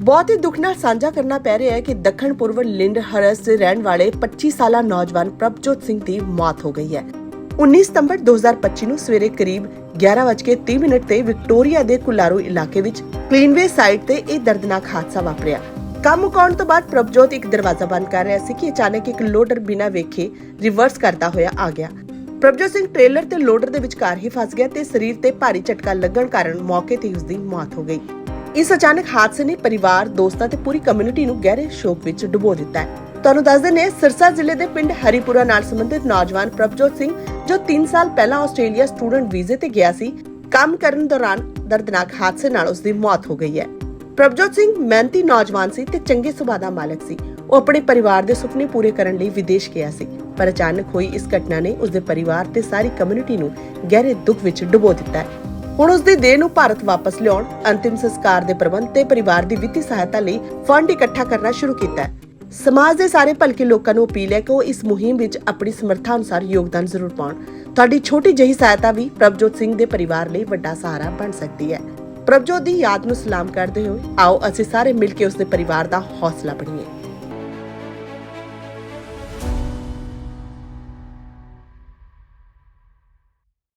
ਬਹੁਤ ਹੀ ਦੁੱਖ ਨਾਲ ਸਾਂਝਾ ਕਰਨਾ ਪੈ ਰਿਹਾ ਹੈ ਕਿ ਦੱਖਣ ਪੂਰਬ ਲਿੰਡ ਹਰਸ ਦੇ ਰਹਿਣ ਵਾਲੇ 25 ਸਾਲਾ ਨੌਜਵਾਨ ਪ੍ਰਭਜੋਤ ਸਿੰਘ ਦੀ ਮੌਤ ਹੋ ਗਈ ਹੈ। 19 ਸਤੰਬਰ 2025 ਨੂੰ ਸਵੇਰੇ ਕਰੀਬ 11:30 ਮਿੰਟ ਤੇ ਵਿਕਟੋਰੀਆ ਦੇ ਕੁਲਾਰੂ ਇਲਾਕੇ ਵਿੱਚ ਕਲੀਨਵੇ ਸਾਈਟ ਤੇ ਇਹ ਦਰਦਨਾਕ ਹਾਦਸਾ ਵਾਪਰਿਆ। ਕੰਮ ਮੁਕਾਉਣ ਤੋਂ ਬਾਅਦ ਪ੍ਰਭਜੋਤ ਇੱਕ ਦਰਵਾਜ਼ਾ ਬੰਦ ਕਰ ਰਿਹਾ ਸੀ ਕਿ ਅਚਾਨਕ ਇੱਕ ਲੋਡਰ ਬਿਨਾਂ ਵੇਖੇ ਰਿਵਰਸ ਕਰਦਾ ਹੋਇਆ ਆ ਗਿਆ। ਪ੍ਰਭਜੋਤ ਸਿੰਘ ਟ੍ਰੇਲਰ ਤੇ ਲੋਡਰ ਦੇ ਵਿਚਕਾਰ ਹੀ ਫਸ ਗਿਆ ਤੇ ਸਰੀਰ ਤੇ ਭਾਰੀ ਝਟਕਾ ਲੱਗਣ ਕਾਰਨ ਮੌਕੇ ਤੇ ਹੀ ਉਸ ਦੀ ਮੌਤ ਹੋ ਗਈ। ਇਸ ਅਚਾਨਕ ਹਾਦਸੇ ਨੇ ਪਰਿਵਾਰ, ਦੋਸਤਾਂ ਤੇ ਪੂਰੀ ਕਮਿਊਨਿਟੀ ਨੂੰ ਗਹਿਰੇ ਸ਼ੋਕ ਵਿੱਚ ਡੁਬੋ ਦਿੱਤਾ ਹੈ। ਤੁਹਾਨੂੰ ਦੱਸ ਦਿੰਦੇ ਸਿਰਸਾ ਜ਼ਿਲ੍ਹੇ ਦੇ ਪਿੰਡ ਹਰੀਪੁਰਾ ਨਾਲ ਸੰਬੰਧਿਤ ਨੌਜਵਾਨ ਪ੍ਰਭਜੋਤ ਸਿੰਘ, ਜੋ 3 ਸਾਲ ਪਹਿਲਾਂ ਆਸਟ੍ਰੇਲੀਆ ਸਟੂਡੈਂਟ ਵੀਜ਼ੇ ਤੇ ਗਿਆ ਸੀ, ਕੰਮ ਕਰਨ ਦੌਰਾਨ ਦਰਦਨਾਕ ਹਾਦਸੇ ਨਾਲ ਉਸ ਦੀ ਮੌਤ ਹੋ ਗਈ ਹੈ। ਪ੍ਰਭਜੋਤ ਸਿੰਘ ਮਿਹਨਤੀ ਨੌਜਵਾਨ ਸੀ ਤੇ ਚੰਗੇ ਸੁਭਾਅ ਦਾ ਮਾਲਕ ਸੀ। ਉਹ ਆਪਣੇ ਪਰਿਵਾਰ ਦੇ ਸੁਪਨੇ ਪੂਰੇ ਕਰਨ ਲਈ ਵਿਦੇਸ਼ ਗਿਆ ਸੀ, ਪਰ ਅਚਾਨਕ ਹੋਈ ਇਸ ਘਟਨਾ ਨੇ ਉਸ ਦੇ ਪਰਿਵਾਰ ਤੇ ਸਾਰੀ ਕਮਿਊਨਿਟੀ ਨੂੰ ਗਹਿਰੇ ਦੁੱਖ ਵਿੱਚ ਡੁਬੋ ਦਿੱਤਾ ਹੈ। ਹੁਣ ਉਸ ਦੀ ਦੇਹ ਨੂੰ ਭਾਰਤ ਵਾਪਸ ਲਿਆਉਣ, ਅੰਤਿਮ ਸੰਸਕਾਰ ਦੇ ਪ੍ਰਬੰਧ ਤੇ ਪਰਿਵਾਰ ਦੀ ਵਿੱਤੀ ਸਹਾਇਤਾ ਲਈ ਫੰਡ ਇਕੱਠਾ ਕਰਨਾ ਸ਼ੁਰੂ ਕੀਤਾ ਹੈ। ਸਮਾਜ ਦੇ ਸਾਰੇ ਭਲਕੇ ਲੋਕਾਂ ਨੂੰ ਅਪੀਲ ਹੈ ਕਿ ਉਹ ਇਸ ਮੁਹਿੰਮ ਵਿੱਚ ਆਪਣੀ ਸਮਰੱਥਾ ਅਨੁਸਾਰ ਯੋਗਦਾਨ ਜ਼ਰੂਰ ਪਾਉਣ। ਤੁਹਾਡੀ ਛੋਟੀ ਜਿਹੀ ਸਹਾਇਤਾ ਵੀ ਪ੍ਰਭਜੋਤ ਸਿੰਘ ਦੇ ਪਰਿਵਾਰ ਲਈ ਵੱਡਾ ਸਹਾਰਾ ਬਣ ਸਕਦੀ ਹੈ। ਪ੍ਰਭਜੋਤ ਦੀ ਯਾਦ ਨੂੰ ਸਲਾਮ ਕਰਦੇ ਹੋਏ ਆਓ ਅਸੀਂ ਸਾਰੇ ਮਿਲ ਕੇ ਉਸ ਦੇ ਪਰਿਵਾਰ ਦਾ ਹੌਸਲਾ ਬਣੀਏ।